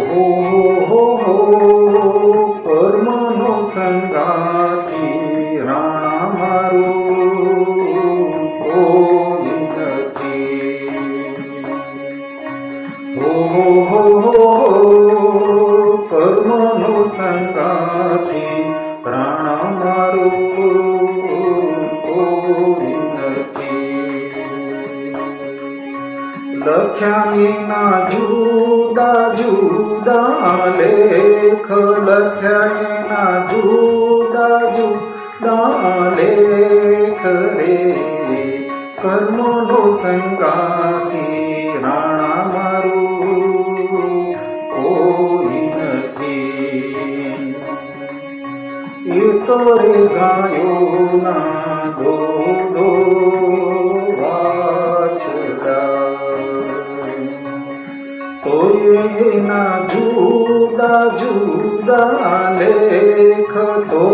ઓહો હો હો કર્મનો સંગાતી લખ્યાના જુદા જુદા લેખ લખ્યાના જુદા જુદા લેખ રે. કર્મનો સંગાતી રાણા મારું કોઈ નથી. એ તો રે ગાયો ના દો એના જુદા જુદા લેખ તો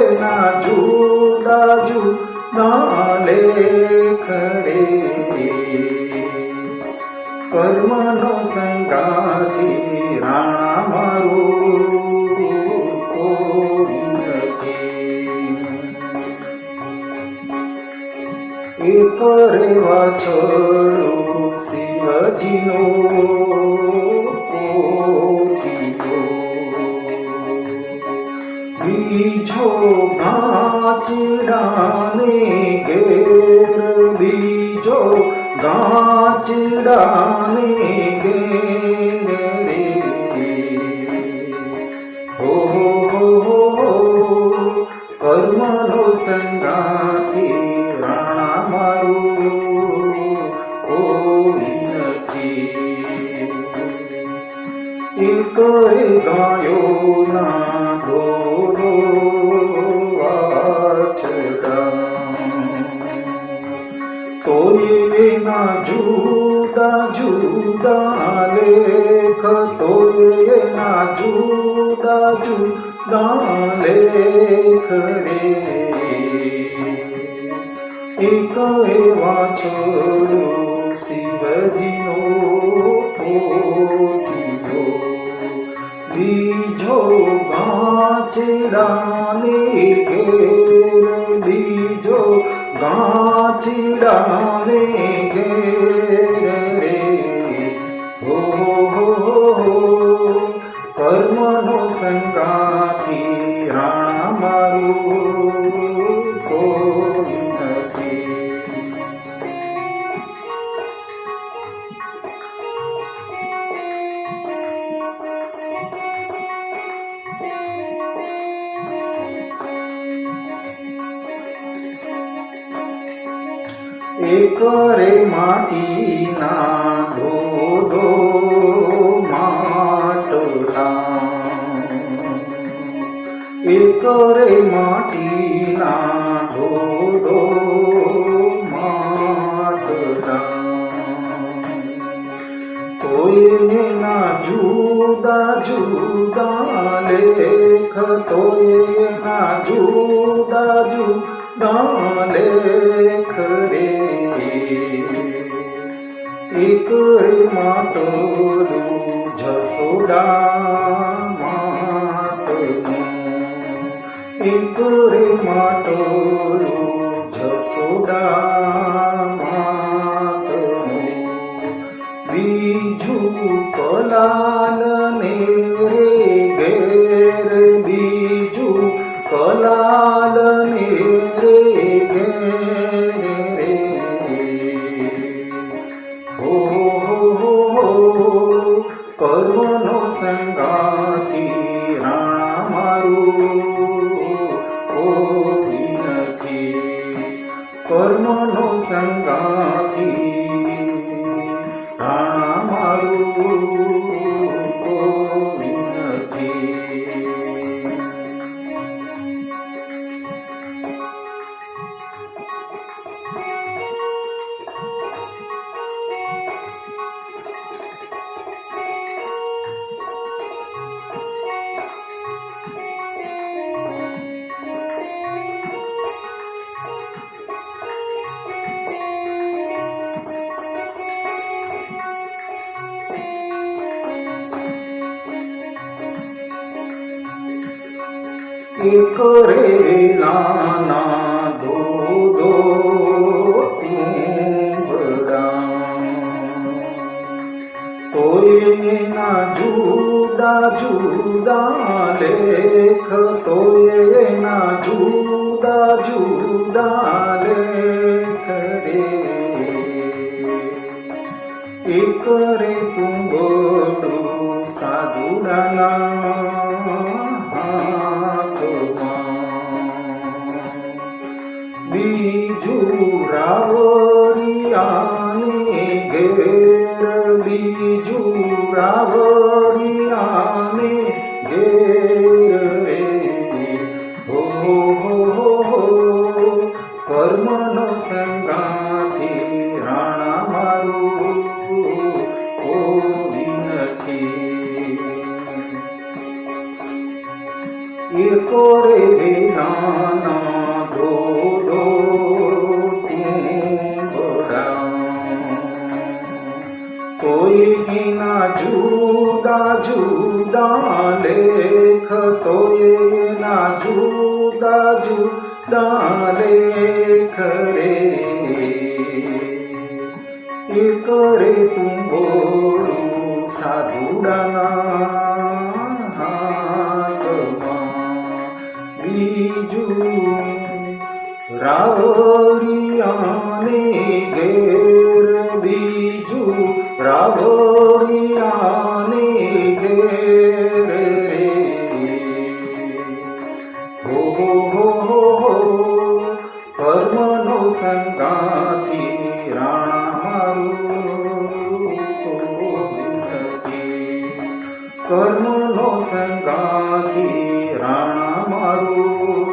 એના જુદા જુદા લેખ રે. કર્મનો સંગાથી રાણા મારું એક રેવા છોડું શિવજીનો બીજો ગાચડાને ઘેર બીજો ગાચડાને ઘેર રે હો કર્મનો સંગાથી એક ગાયો ના ડોલો વાછડા તો એના જુદા જુદા લેખ તોય એના જુદા જુદા લેખ રે. એક એવા છોડું શિવજીનો પોતીઓ ગાચડાને ઘેર બીજો ગાચડાને ઘેર રે. હો કર્મનો સંકાતી રાણા મારું એક રે માટીના માટલા કોઈના જુદા જુદા લેખ તોયના જુદા જુદા લેખ રે. એક રે માટલું જસોડા એક રે માટલું જસોડા બીજું કલાલ ને એક રે નાના દો દો તોય એના જુદા જુદા લેખ તોયના જુદા જુદા લેખ રે એક રે તું બોલું સાધુડાના બીજું રાવડિયાને ઘેર રે હો હો હો કર્મનો સંગાથી રાણા નાના જુદા જુદા લેખ તોય એના જુદા જુદા લેખ રે એક રે તું બોલું સાધુડાના હાથમાં બીજું રાવડિયાને ઘેર બીજું રાવડિયાને સંગાથી રાણા મારું કર્મનો સંગાથી રાણા મારું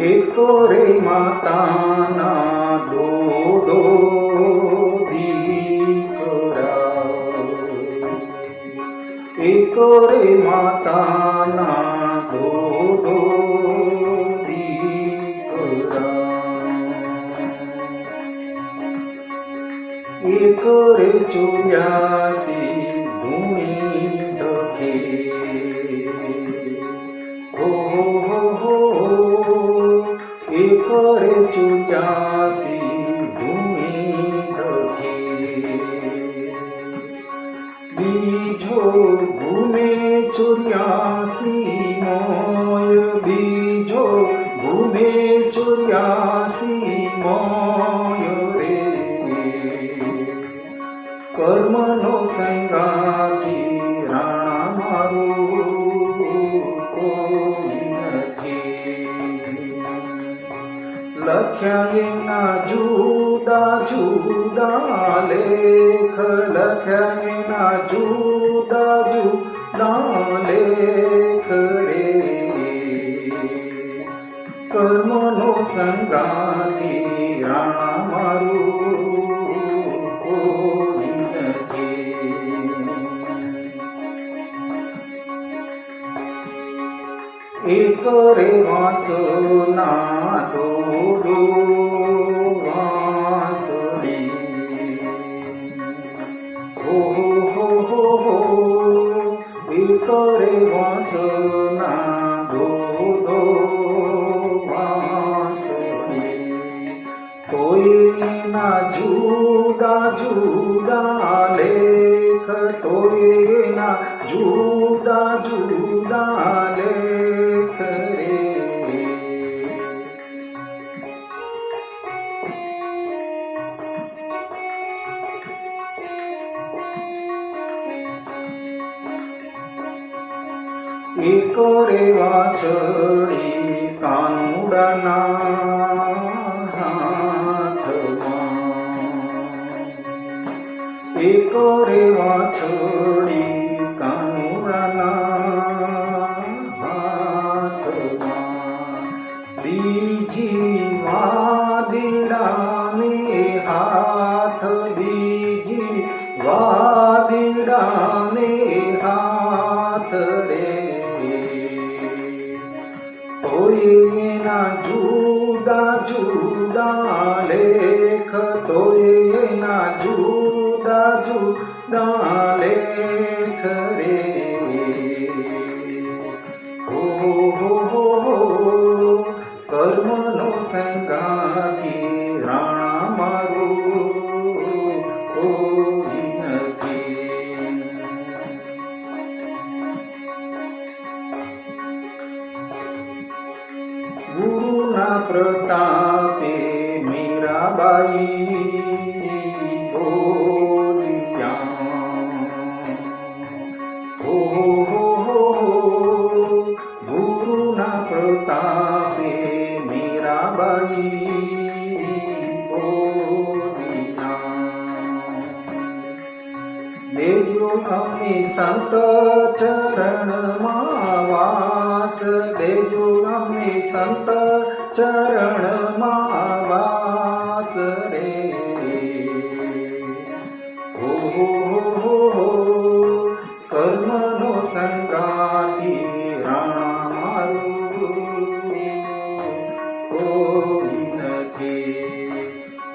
એકો રે માતાના દોડો દીકરા એકો રે માતાના દોડો દીકરા એક રે ચોર્યાસી ચોર્યાસી મોય રે કર્મનો સંગાતી રાણા મારું કોઈ નથી લખ્યા એના જુદા જુદા લેખ લખ્યા એના જુદા જુદા લેખ રે કર્મનો સંગાથી રાણા મારું કોઈ નથી એક રે વાસના દોડો વાસળી હો હો હો હો એક રે વાસના તોયના જુદા જુદા લેખ રે એક રે વાછડી કાનુડાના હાથમાં એકો રે रे भो कर्मनु सङ्काति रामगु ओन गुरु प्रतापते मीरा बा દેજો અમને સંત ચરણમાં વાસ. દેજો અમને સંત ચરણમાં વાસ.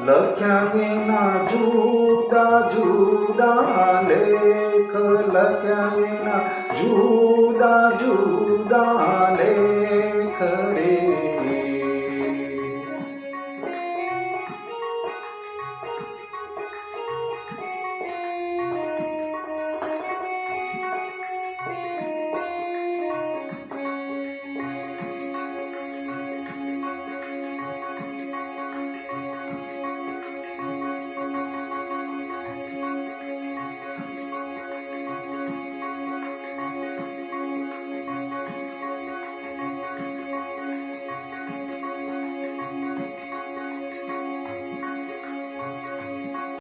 લખ્યા વિના જુદા જુદા લેખ લખ્યા વિના જુદા જુદા લેખ.